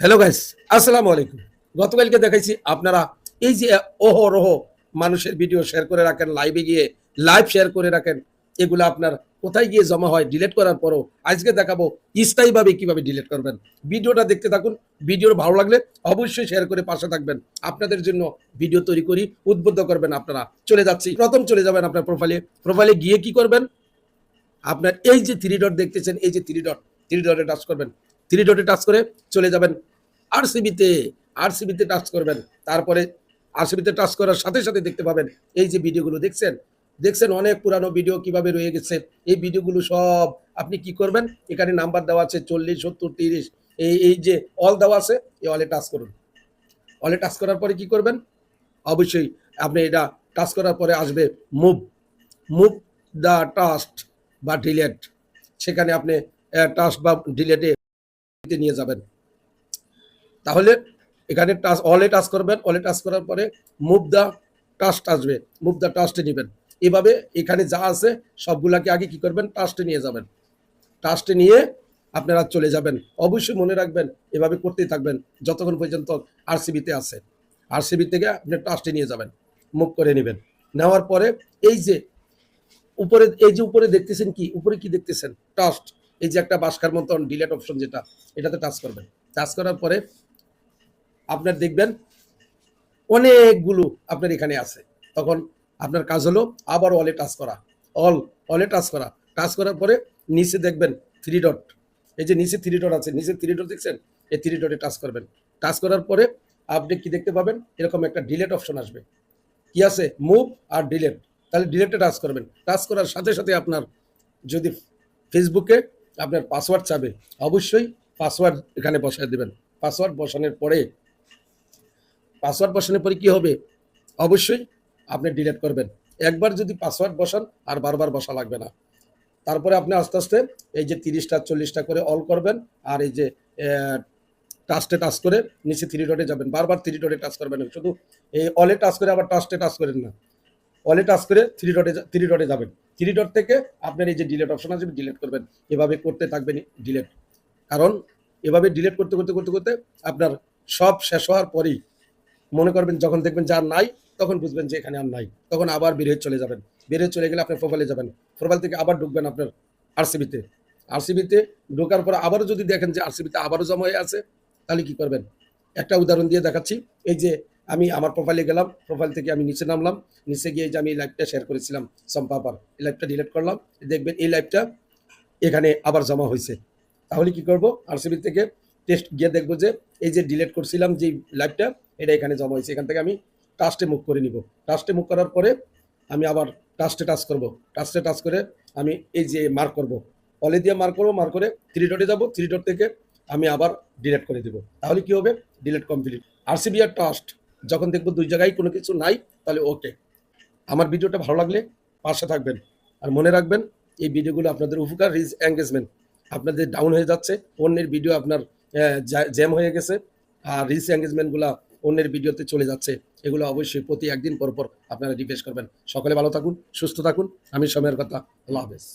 Hello guys আসসালামু আলাইকুম গতকালকে দেখাইছি আপনারা এই যে ওহরহ মানুষের ভিডিও শেয়ার করে রাখেন লাইভে গিয়ে লাইভ শেয়ার করে রাখেন, এগুলো আপনার কোথায় গিয়ে জমা হয় ডিলিট করার পরও আজকে দেখাবো স্থায়ীভাবে কীভাবে ডিলিট করবেন। ভিডিওটা দেখতে থাকুন, ভিডিওর ভালো লাগলে অবশ্যই শেয়ার করে পাশে থাকবেন। আপনাদের জন্য ভিডিও তৈরি করি, উদ্বুদ্ধ করবেন আপনারা। চলে যাচ্ছি। প্রথম চলে যাবেন আপনার প্রোফাইলে প্রোফাইলে গিয়ে কি করবেন? আপনার এই যে থ্রি ডট দেখতেছেন, এই যে থ্রি ডট থ্রি ডটে টাচ করবেন। থ্রি ডটে টাচ করে চলে যাবেন। আরসিবিতে আরসিবিতে টাচ করবেন। তারপরে আরসিবিতে টাচ করার সাথে সাথে দেখতে পাবেন এই যে ভিডিওগুলো দেখছেন। দেখছেন অনেক পুরানো ভিডিও কীভাবে রয়ে গেছে। এই ভিডিওগুলো সব আপনি কি করবেন? এখানে নাম্বার দেওয়া আছে চল্লিশ, সত্তর, তিরিশ। এই এই যে অল দেওয়া আছে, এই অলে টাচ করুন। অলে টাচ করার পরে কি করবেন? অবশ্যই আপনি এটা টাচ করার পরে আসবে মুভ মুভ দ্য টাস্ট বা ডিলেট সেখানে আপনি টাস্ট বা ডিলেটে নিয়ে যাবেন। তাহলে এখানে টাচ অলে টাচ করবেন অলে টাচ করার পরে মুভ দ্য টাস্ট আসবে মুভ দ্য টাস্টে নেবেন। এভাবে এখানে যা আছে সবগুলাকে আগে কি করবেন? টাস্টে নিয়ে যাবেন। টাস্টে নিয়ে আপনারা চলে যাবেন। অবশ্যই মনে রাখবেন, এভাবে করতেই থাকবেন, যতক্ষণ পর্যন্ত আরসিবিতে আছে। আরসিবি থেকে আপনি টাস্টে নিয়ে যাবেন মুভ করে নেবেন। নেওয়ার পরে এই যে উপরে, এই যে উপরে দেখতেছেন কি? উপরে কি দেখতেছেন? টাস্ট এই যে একটা বাসকার মতন ডিলেট অপশন যেটা, এটাতে টাচ করবেন। টাচ করার পরে আপনার দেখবেন অনেকগুলো আপনার এখানে আছে। তখন আপনার কাজ হলো আবার অলে টাচ করা। অল অলে টাচ করা। টাচ করার পরে নিচে দেখবেন থ্রি ডট এই যে নিচে থ্রি ডট আছে, নিচে থ্রি ডট দেখছেন? এই থ্রি ডটে টাচ করবেন। টাচ করার পরে আপনি কি দেখতে পাবেন? এরকম একটা ডিলেট অপশন আসবে। কি আছে? মুভ আর ডিলেট তাহলে ডিলেটে টাচ করবেন। টাচ করার সাথে সাথে আপনার যদি ফেসবুকে আপনার পাসওয়ার্ড চাবে, অবশ্যই পাসওয়ার্ড এখানে বসায় দেবেন। পাসওয়ার্ড বসানোর পরে পাসওয়ার্ড বসানোর পরে কি হবে? অবশ্যই আপনি ডিলিট করবেন। একবার যদি পাসওয়ার্ড বসান, আর বারবার বসা লাগবে না। তারপরে আপনি আস্তে আস্তে এই যে তিরিশটা, চল্লিশটা করে অল করবেন, আর এই যে টাস্টে টাচ করে নিচে থ্রি ডটে যাবেন। বারবার থ্রি ডটে টাচ করবেন শুধু এই অলে টাচ করে আবার টাস্টে টাচ করেন না। অলে টাচ করে থ্রি ডটে থ্রি ডটে যাবেন। থ্রি ডট থেকে আপনার এই যে ডিলেট অপশন আছে ডিলেট করবেন। এভাবে করতে থাকবেন ডিলেট কারণ এভাবে ডিলেট করতে করতে করতে করতে আপনার সব শেষ হওয়ার পরেই মনে করবেন যখন দেখবেন যে আর নাই, তখন বুঝবেন যে এখানে আর নাই। তখন আবার বের হয়ে চলে যাবেন। বের হয়ে চলে গেলে আপনার প্রোফাইলে যাবেন। প্রোফাইল থেকে আবার ঢুকবেন আপনার আরসিবিতে আরসিবিতে ঢোকার পর আবারও যদি দেখেন যে আরসিবিতে আবারও জমা হয়ে আছে, তাহলে কি করবেন? একটা উদাহরণ দিয়ে দেখাচ্ছি। এই যে আমি আমার প্রোফাইলে গেলাম প্রোফাইল থেকে আমি নিচে নামলাম। নিচে গিয়ে যে আমি লাইভটা শেয়ার করেছিলাম সম্পাপার এই লাইভটা ডিলিট করলাম। দেখবেন এই লাইভটা এখানে আবার জমা হয়েছে। তাহলে কি করব? আরসিবি থেকে টেস্ট গিয়ে দেখব যে এই যে ডিলিট করছিলাম যে লাইভটা এটা এখানে জমা হয়েছে। এখান থেকে আমি টাস্টে মুখ করে নিব। টাস্টে মুখ করার পরে আমি আবার টাস্টে টাচ করব। টাস্টে টাচ করে আমি এই যে মার্ক করব। অলে দিয়ে মার্ক করব মার্ক করে থ্রি ডটে যাব। থ্রি ডট থেকে আমি আবার ডিলিট করে দেবো। তাহলে কি হবে? ডিলেট কমপ্লিট আর টাস্ট যখন দেখব দুই জায়গায় কোনো কিছু নাই, তাহলে ওকে আমার ভিডিওটা ভালো লাগলে পাশে থাকবেন। আর মনে রাখবেন, এই ভিডিওগুলো আপনাদের উপকার রিজ এঙ্গেজমেন্ট আপনাদের ডাউন হয়ে যাচ্ছে, অন্যের ভিডিও আপনার জ্যাম হয়ে গেছে আর রিস এঙ্গেজমেন্টগুলো অন্যের ভিডিওতে চলে যাচ্ছে। এগুলো অবশ্যই প্রতি একদিন পর পর আপনারা রিফ্রেশ করবেন। সকলে ভালো থাকুন, সুস্থ থাকুন। আমি সময়ের কথা। আল্লাহ হাফেজ।